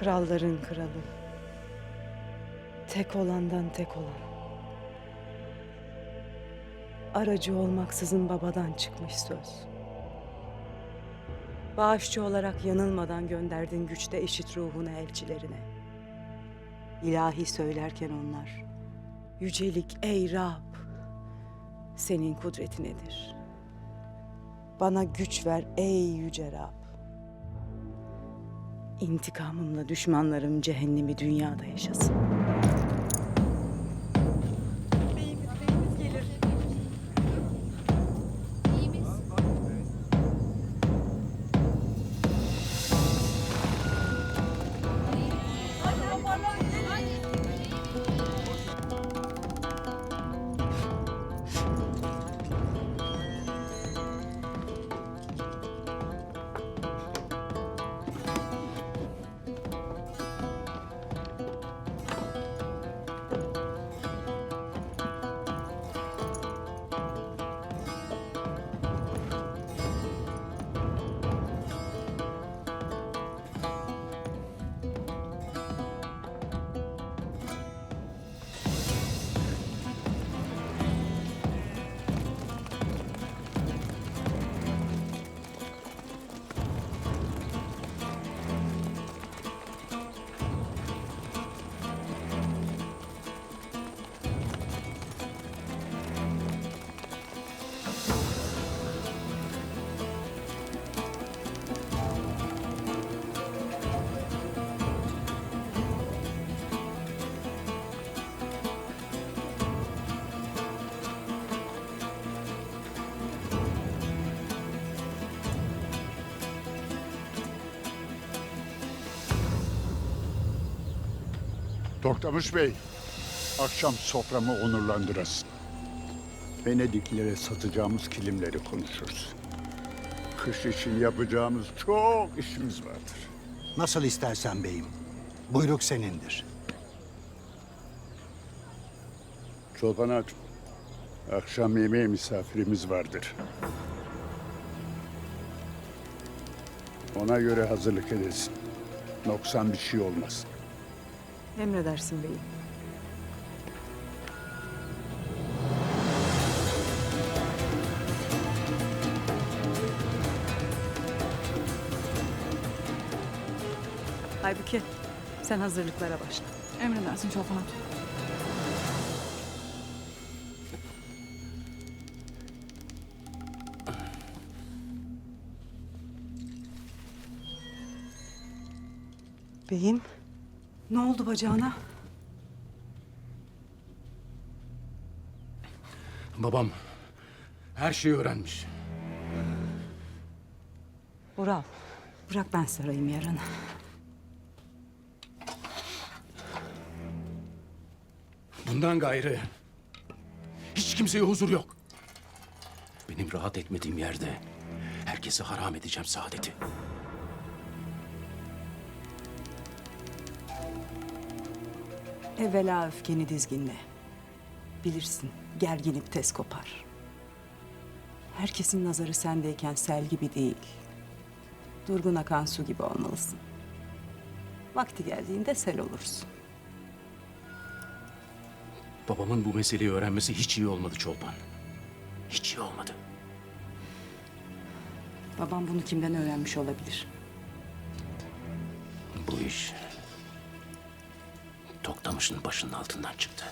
Kralların kralı. Tek olandan tek olan. Aracı olmaksızın babadan çıkmış söz. Bağışçı olarak yanılmadan gönderdin güçte eşit ruhunu elçilerine. İlahi söylerken onlar, yücelik ey Rab, senin kudreti nedir? Bana güç ver ey yüce Rab. İntikamımla düşmanlarım cehennemi dünyada yaşasın. Toktamış Bey, akşam soframı onurlandırasın. Venediklere satacağımız kilimleri konuşuruz. Kış için yapacağımız çok işimiz vardır. Nasıl istersen beyim. Buyruk senindir. Çolpan aç. Akşam yemeği misafirimiz vardır. Ona göre hazırlık edesin. Noksan bir şey olmaz. Emredersin beyim. Halbuki sen hazırlıklara başla. Emredersin Çolpan Hatun. Beyim, ne oldu bacağına? Babam her şeyi öğrenmiş. Ural, bırak ben sarayım yaranı. Bundan gayrı hiç kimseye huzur yok. Benim rahat etmediğim yerde herkese haram edeceğim saadeti. Evvela öfkeni dizginle. Bilirsin, gerginlik tez kopar. Herkesin nazarı sendeyken sel gibi değil. Durgun akan su gibi olmalısın. Vakti geldiğinde sel olursun. Babamın bu meseleyi öğrenmesi hiç iyi olmadı Çolpan. Hiç iyi olmadı. Babam bunu kimden öğrenmiş olabilir? Bu iş Toktamış'ın başının altından çıktı.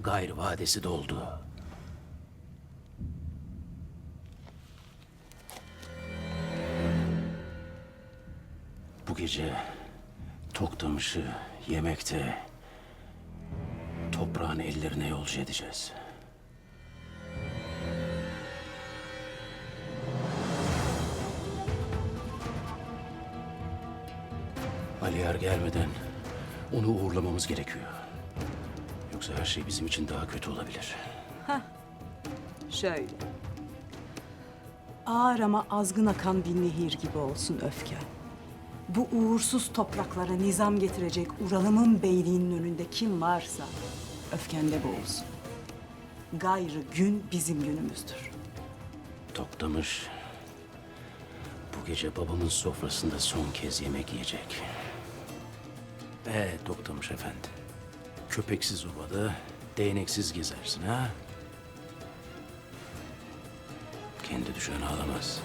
Gayrı vadesi doldu. Bu gece Toktamış'ı yemekte toprağın ellerine yolcu edeceğiz. Aliyar gelmeden onu uğurlamamız gerekiyor. Yoksa her şey bizim için daha kötü olabilir. Şöyle. Ağır ama azgın akan bir nehir gibi olsun öfken. Bu uğursuz topraklara nizam getirecek Ural'ımın beyliğinin önünde kim varsa öfkende boğulsun. Gayrı gün bizim günümüzdür. Toktamış Bu gece babamın sofrasında son kez yemek yiyecek. Ee Toktamış Efendi. Köpeksiz obada değneksiz gezersin ha? Kendi düşen ağlamaz.